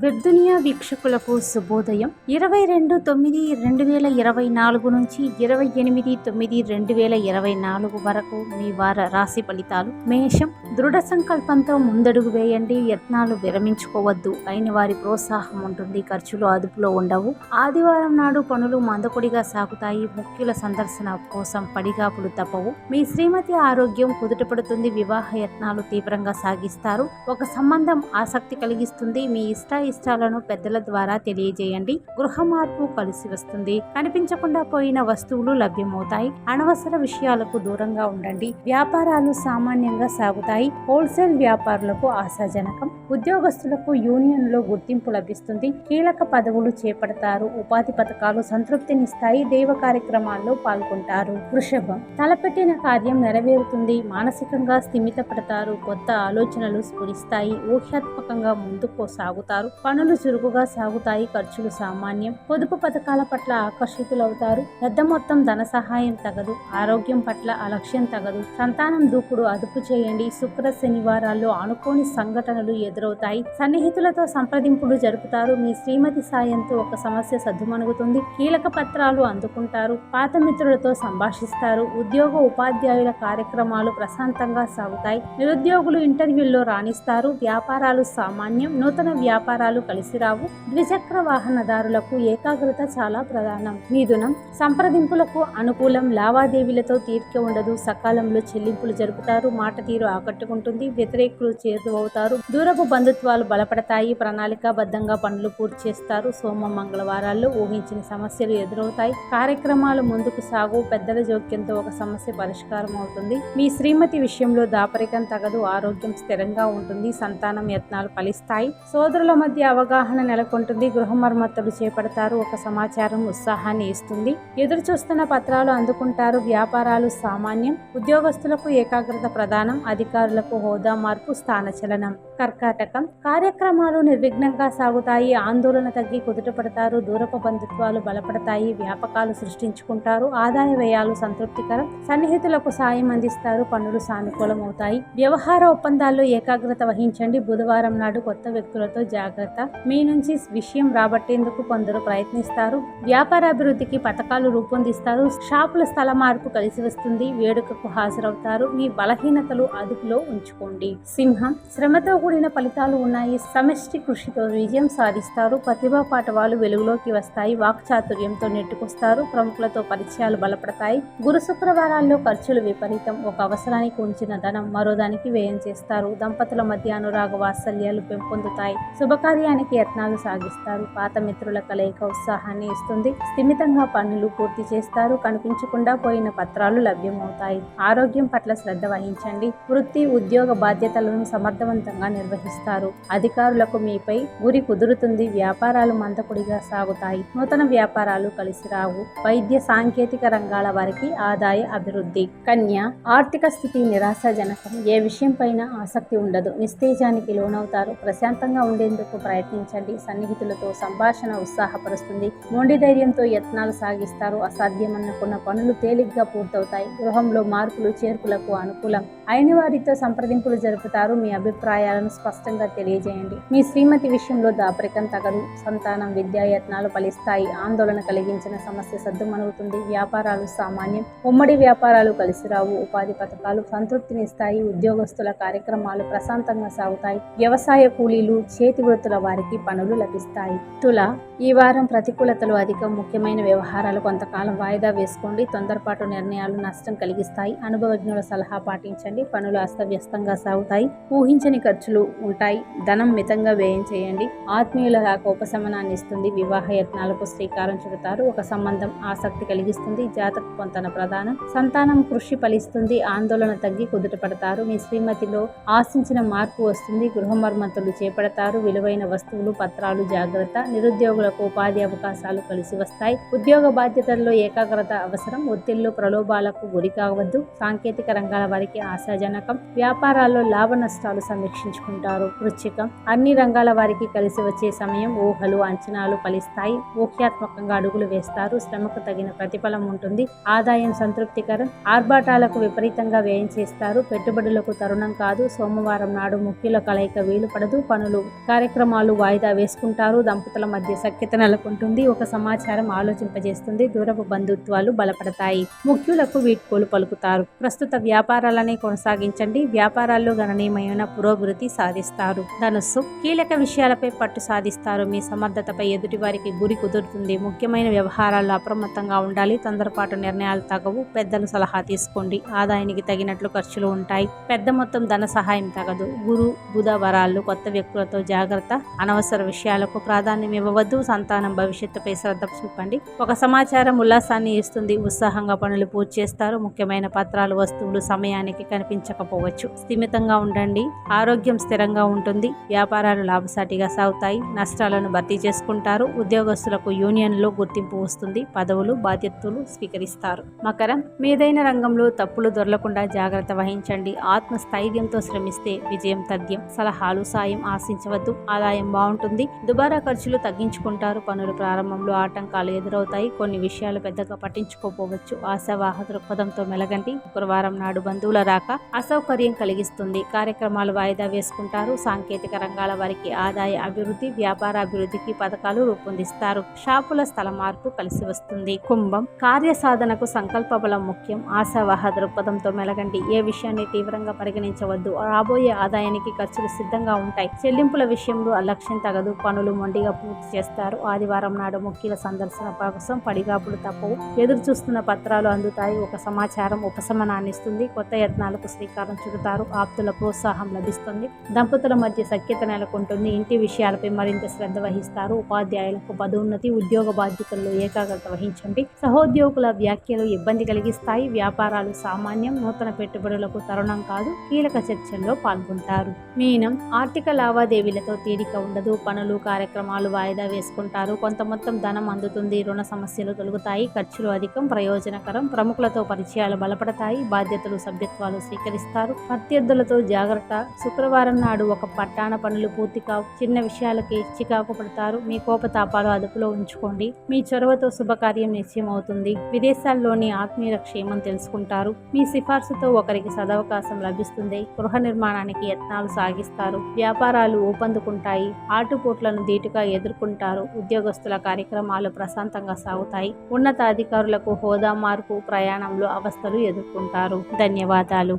వెబ్దునియా వీక్షకులకు శుభోదయం. ఇరవై రెండు తొమ్మిది రెండు వేల ఇరవై నాలుగు నుంచి ఇరవై ఎనిమిది తొమ్మిది రెండు వేల ఇరవై నాలుగు వరకు మీ వార రాశి ఫలితాలు. మేషం దృఢ సంకల్పంతో ముందడుగు వేయండి. యత్నాలు విరమించుకోవద్దు. అయిన వారి ప్రోత్సాహం ఉంటుంది. ఖర్చులు అదుపులో ఉండవు. ఆదివారం నాడు పనులు మందకొడిగా సాగుతాయి. ముఖ్యుల సందర్శన కోసం పడిగాపులు తప్పవు. మీ శ్రీమతి ఆరోగ్యం కుదుటపడుతుంది. వివాహ యత్నాలు తీవ్రంగా సాగిస్తారు. ఒక సంబంధం ఆసక్తి కలిగిస్తుంది. మీ ఇష్ట ఇష్టాలను పెద్దల ద్వారా తెలియజేయండి. గృహ మార్పు కలిసి వస్తుంది. కనిపించకుండా పోయిన వస్తువులు లభ్యమవుతాయి. అనవసర విషయాలకు దూరంగా ఉండండి. వ్యాపారాలు సామాన్యంగా సాగుతాయి. హోల్సేల్ వ్యాపారులకు ఆశాజనకం. ఉద్యోగస్తులకు యూనియన్లో గుర్తింపు లభిస్తుంది. కీలక పదవులు చేపడతారు. ఉపాధి పథకాలు సంతృప్తినిస్తాయి. దైవ కార్యక్రమాల్లో పాల్గొంటారు. వృషభం. తలపెట్టిన కార్యం నెరవేరుతుంది. మానసికంగా స్థిమితపడతారు. కొత్త ఆలోచనలు స్ఫురిస్తాయి. ఊహ్యాత్మకంగా ముందుకు సాగుతారు. పనులు చురుకుగా సాగుతాయి ఖర్చులు సామాన్యం. పొదుపు పథకాల పట్ల ఆకర్షితులవుతారు. పెద్ద మొత్తం ధన సహాయం తగదు ఆరోగ్యం పట్ల అలక్ష్యం తగదు. సంతానం దూకుడు అదుపు చేయండి. శుక్ర శనివారాల్లో అనుకోని సంఘటనలు ఎదురవుతాయి. సన్నిహితులతో సంప్రదింపులు జరుపుతారు. మీ శ్రీమతి సాయంతో ఒక సమస్య సద్దుమణుగుతుంది. కీలక పత్రాలు అందుకుంటారు. పాత మిత్రులతో సంభాషిస్తారు. ఉద్యోగ ఉపాధ్యాయుల కార్యక్రమాలు ప్రశాంతంగా సాగుతాయి. నిరుద్యోగులు ఇంటర్వ్యూల్లో రాణిస్తారు. వ్యాపారాలు సామాన్యం. నూతన వ్యాపారాలు కలిసి రావు. ద్విచక్ర వాహనదారులకు ఏకాగ్రత చాలా ప్రధానం. మీదునం సంప్రదింపులకు అనుకూలం లావాదేవీలతో తీరిక ఉండదు. సకాలంలో చెల్లింపులు జరుపుతారు. మాట తీరు ఆకట్టుకుంటుంది. వ్యతిరేకులు చేరువవుతారు. దూరపు బంధుత్వాలు బలపడతాయి. ప్రణాళికాబద్ధంగా పనులు పూర్తి చేస్తారు. సోమ మంగళవారాల్లో ఊహించిన సమస్యలు ఎదురవుతాయి. కార్యక్రమాలు ముందుకు సాగు. పెద్దల జోక్యంతో ఒక సమస్య పరిష్కారం అవుతుంది. మీ శ్రీమతి విషయంలో దాపరికం తగదు. ఆరోగ్యం స్థిరంగా ఉంటుంది. సంతానం యత్నాలు ఫలిస్తాయి. సోదరుల మధ్య అవగాహన నెలకొంటుంది. గృహ మరమ్మతులు చేపడతారు. ఒక సమాచారం ఉత్సాహాన్ని ఇస్తుంది. ఎదురు చూస్తున్న పత్రాలు అందుకుంటారు. వ్యాపారాలు సామాన్యం. ఉద్యోగస్తులకు ఏకాగ్రత ప్రధానం. అధికారులకు హోదా మార్పు స్థానచలనం. కర్కాటకం. కార్యక్రమాలు నిర్విఘ్నంగా సాగుతాయి. ఆందోళన తగ్గి కుదుటపడతారు దూరపు బంధుత్వాలు బలపడతాయి. వ్యాపకాలు సృష్టించుకుంటారు. ఆదాయ వ్యయాలు సంతృప్తికరం. సన్నిహితులకు సాయం అందిస్తారు. పనులు సానుకూలమవుతాయి. వ్యవహార ఒప్పందాల్లో ఏకాగ్రత వహించండి. బుధవారం నాడు కొత్త వ్యక్తులతో జాగ్రత్త మీ నుంచి విషయం రాబట్టేందుకు కొందరు ప్రయత్నిస్తారు. వ్యాపార అభివృద్ధికి పథకాలు రూపొందిస్తారు. షాపుల స్థల మార్పు కలిసి వస్తుంది. వేడుకకు హాజరవుతారు. మీ బలహీనతలు అదుపులో ఉంచుకోండి. సింహం శ్రమతో కూడిన ఫలితాలు ఉన్నాయి. సమష్టి కృషితో విజయం సాధిస్తారు. ప్రతిభా పాఠవాలు వెలుగులోకి వస్తాయి. వాక్చాతుర్యంతో నెట్టుకొస్తారు. ప్రముఖులతో పరిచయాలు బలపడతాయి. గురు శుక్రవారాల్లో ఖర్చులు విపరీతం. ఒక అవసరానికి ఉంచిన ధనం మరో దానికి వ్యయం చేస్తారు. దంపతుల మధ్య అనురాగ వాత్సల్యాలు పెంపొందుతాయి. శుభకార్య కార్యానికి యత్నాలు సాగిస్తారు. పాత మిత్రుల కలయిక ఉత్సాహాన్ని ఇస్తుంది. స్థిమితంగా పనులు పూర్తి చేస్తారు. కనిపించకుండా పోయిన పత్రాలు లభ్యమవుతాయి. ఆరోగ్యం పట్ల శ్రద్ధ వహించండి. వృత్తి ఉద్యోగ బాధ్యతలను సమర్థవంతంగా నిర్వహిస్తారు. అధికారులకు మీపై గురి కుదురుతుంది. వ్యాపారాలు మందకుడిగా సాగుతాయి. నూతన వ్యాపారాలు కలిసి రావు. వైద్య సాంకేతిక రంగాల వారికి ఆదాయ అభివృద్ధి. కన్య ఆర్థిక స్థితి నిరాశాజనకం. ఏ విషయం పైన ఆసక్తి ఉండదు. నిస్తేజానికి లోనవుతారు. ప్రశాంతంగా ఉండేందుకు ప్రయత్నించండి. సన్నిహితులతో సంభాషణ ఉత్సాహపరుస్తుంది. మొండి ధైర్యంతో యత్నాలు సాగిస్తారు. అసాధ్యమనుకున్న పనులు తేలిగ్గా పూర్తవుతాయి. గృహంలో మార్పులు చేర్పులకు అనుకూలం. అయిన వారితో సంప్రదింపులు జరుపుతారు. మీ అభిప్రాయాలను స్పష్టంగా తెలియజేయండి. మీ శ్రీమతి విషయంలో దాపరికం తగదు. సంతానం విద్యా యత్నాలు ఫలిస్తాయి. ఆందోళన కలిగించిన సమస్య సద్దుమనుగుతుంది వ్యాపారాలు సామాన్యం. ఉమ్మడి వ్యాపారాలు కలిసి రావు. ఉపాధి పథకాలు సంతృప్తినిస్తాయి. ఉద్యోగస్తుల కార్యక్రమాలు ప్రశాంతంగా సాగుతాయి. వ్యవసాయ కూలీలు చేతి వృత్తులు వారికి పనులు లభిస్తాయి. తుల ఈ వారం ప్రతికూలతలు అధికం. ముఖ్యమైన వ్యవహారాలు కొంతకాలం వాయిదా వేసుకోండి. తొందరపాటు నిర్ణయాలు నష్టం కలిగిస్తాయి. అనుభవజ్ఞుల సలహా పాటించండి. పనులు అస్తవ్యస్తంగా సాగుతాయి. ఊహించని ఖర్చులు ఉంటాయి. ధనం మితంగా వ్యయం చేయండి. ఆత్మీయుల రాక ఉపశమనాన్ని ఇస్తుంది. వివాహ యత్నాలకు శ్రీకారం చుడతారు. ఒక సంబంధం ఆసక్తి కలిగిస్తుంది. జాతక పొంతన ప్రధానం. సంతానం కృషి ఫలిస్తుంది. ఆందోళన తగ్గి కుదుటపడతారు మీ శ్రీమతిలో ఆశించిన మార్పు వస్తుంది. గృహ మర్మతులు చేపడతారు. విలువైన వస్తువులు పత్రాలు జాగ్రత్త నిరుద్యోగులకు ఉపాధి అవకాశాలు కలిసి వస్తాయి. ఉద్యోగ బాధ్యతల్లో ఏకాగ్రత అవసరం. ఒత్తిళ్ళు ప్రలోభాలకు గురి కావద్దు. సాంకేతిక రంగాల వారికి ఆశాజనకం. వ్యాపారాల్లో లాభ నష్టాలు సమీక్షించుకుంటారు. వృచ్చికం. అన్ని రంగాల వారికి కలిసి వచ్చే సమయం ఊహలు అంచనాలు ఫలిస్తాయి. ఊహ్యాత్మకంగా అడుగులు వేస్తారు. శ్రమకు తగిన ప్రతిఫలం ఉంటుంది. ఆదాయం సంతృప్తికరం. ఆర్భాటాలకు విపరీతంగా వ్యయం చేస్తారు. పెట్టుబడులకు తరుణం కాదు. సోమవారం నాడు ముఖ్యుల కలయిక వీలు పడదు పనులు కార్యక్రమం కార్యక్రమాలు వాయిదా వేసుకుంటారు. దంపతుల మధ్య సఖ్యత నెలకొంటుంది. ఒక సమాచారం ఆలోచింపజేస్తుంది. దూరపు బంధుత్వాలు బలపడతాయి. ముఖ్యులకు వీడ్కోలు పలుకుతారు. ప్రస్తుత వ్యాపారాలనే కొనసాగించండి. వ్యాపారాల్లో గణనీయమైన పురోభివృద్ధి సాధిస్తారు. ధనుస్సు కీలక విషయాలపై పట్టు సాధిస్తారు. మీ సమర్థతపై ఎదుటి వారికి గురి కుదురుతుంది. ముఖ్యమైన వ్యవహారాల్లో అప్రమత్తంగా ఉండాలి. తొందరపాటు నిర్ణయాలు తగవు. పెద్దలు సలహా తీసుకోండి. ఆదాయానికి తగినట్లు ఖర్చులు ఉంటాయి. పెద్ద మొత్తం ధన సహాయం తగదు. గురు బుధ వరాలు కొత్త వ్యక్తులతో జాగ్రత్త అనవసర విషయాలకు ప్రాధాన్యం ఇవ్వవద్దు. సంతానం భవిష్యత్తుపై శ్రద్ధ చూపండి. ఒక సమాచారం ఉల్లాసాన్ని ఇస్తుంది. ఉత్సాహంగా పనులు పూర్తి చేస్తారు. ముఖ్యమైన పత్రాలు వస్తువులు సమయానికి కనిపించకపోవచ్చు. స్థిమితంగా ఉండండి. ఆరోగ్యం స్థిరంగా ఉంటుంది. వ్యాపారాలు లాభసాటిగా సాగుతాయి. నష్టాలను భర్తీ చేసుకుంటారు. ఉద్యోగస్తులకు యూనియన్లో గుర్తింపు వస్తుంది. పదవులు బాధ్యతలు స్వీకరిస్తారు. మకరం మీదైన రంగంలో తప్పులు దొరలకుండా జాగ్రత్త వహించండి. ఆత్మస్థైర్యంతో శ్రమిస్తే విజయం తథ్యం సలహాలు సాయం ఆశించవద్దు. ఆదాయం బాగుంటుంది. దుబారా ఖర్చులు తగ్గించుకుంటారు. పనుల ప్రారంభంలో ఆటంకాలు ఎదురవుతాయి. కొన్ని విషయాలు పెద్దగా పట్టించుకోపోవచ్చు. ఆశావాహ దృక్పథంతో మెలగండి. శుక్రవారం నాడు బంధువుల రాక అసౌకర్యం కలిగిస్తుంది. కార్యక్రమాలు వాయిదా వేసుకుంటారు. సాంకేతిక రంగాల వారికి ఆదాయ అభివృద్ధి వ్యాపార అభివృద్ధికి పథకాలు రూపొందిస్తారు. షాపుల స్థల మార్పు కలిసి వస్తుంది. కుంభం కార్య సాధనకు సంకల్ప బలం ముఖ్యం. ఆశావాహ దృక్పథంతో మెలగండి. ఏ విషయాన్ని తీవ్రంగా పరిగణించవద్దు. రాబోయే ఆదాయానికి ఖర్చులు సిద్ధంగా ఉంటాయి. చెల్లింపుల విషయంలో అలక్ష్యం తగదు. పనులు మొండిగా పూర్తి చేస్తారు. ఆదివారం నాడు ముఖ్యుల సందర్శన కోసం పడిగాపులు తప్పవు. ఎదురు చూస్తున్న పత్రాలు అందుతాయి. ఒక సమాచారం ఉపశమనాన్ని ఇస్తుంది. కొత్త యత్నాలకు శ్రీకారం చుడతారు. ఆప్తుల ప్రోత్సాహం లభిస్తుంది. దంపతుల మధ్య సఖ్యత నెలకొంటుంది. ఇంటి విషయాలపై మరింత శ్రద్ధ వహిస్తారు. ఉపాధ్యాయులకు పదోన్నతి ఉద్యోగ బాధ్యతల్లో ఏకాగ్రత వహించండి. సహోద్యోగుల వ్యాఖ్యలు ఇబ్బంది కలిగిస్తాయి. వ్యాపారాలు సామాన్యం. నూతన పెట్టుబడులకు తరుణం కాదు. కీలక చర్చల్లో పాల్గొంటారు. మీనం ఆర్థిక లావాదేవీలతో తీరిక ఉండదు. పనులు కార్యక్రమాలు వాయిదా వేసుకుంటారు. కొంత మొత్తం ధనం అందుతుంది. రుణ సమస్యలు తొలగుతాయి. ఖర్చులు అధికం ప్రయోజనకరం. ప్రముఖులతో పరిచయాలు బలపడతాయి. బాధ్యతలు సభ్యత్వాలు స్వీకరిస్తారు. ప్రత్యర్థులతో జాగ్రత్త. శుక్రవారం నాడు ఒక పట్టాణ పనులు పూర్తి కావు. చిన్న విషయాలకి చికాకు పడతారు. మీ కోపతాపాలు అదుపులో ఉంచుకోండి. మీ చొరవతో శుభకార్యం నిశ్చయమవుతుంది. విదేశాల్లోని ఆత్మీయుల క్షేమం తెలుసుకుంటారు. మీ సిఫార్సుతో ఒకరికి సదవకాశం లభిస్తుంది. గృహ నిర్మాణానికి యత్నాలు సాగిస్తారు. వ్యాపారాలు ఊపందుకుంటాయి. ఆటుపోట్లను ధీటుగా ఎదుర్కొంటారు. ఉద్యోగస్తుల కార్యక్రమాలు ప్రశాంతంగా సాగుతాయి. ఉన్నతాధికారులకు హోదా మార్పు ప్రయాణంలో అవస్థలు ఎదుర్కొంటారు. ధన్యవాదాలు.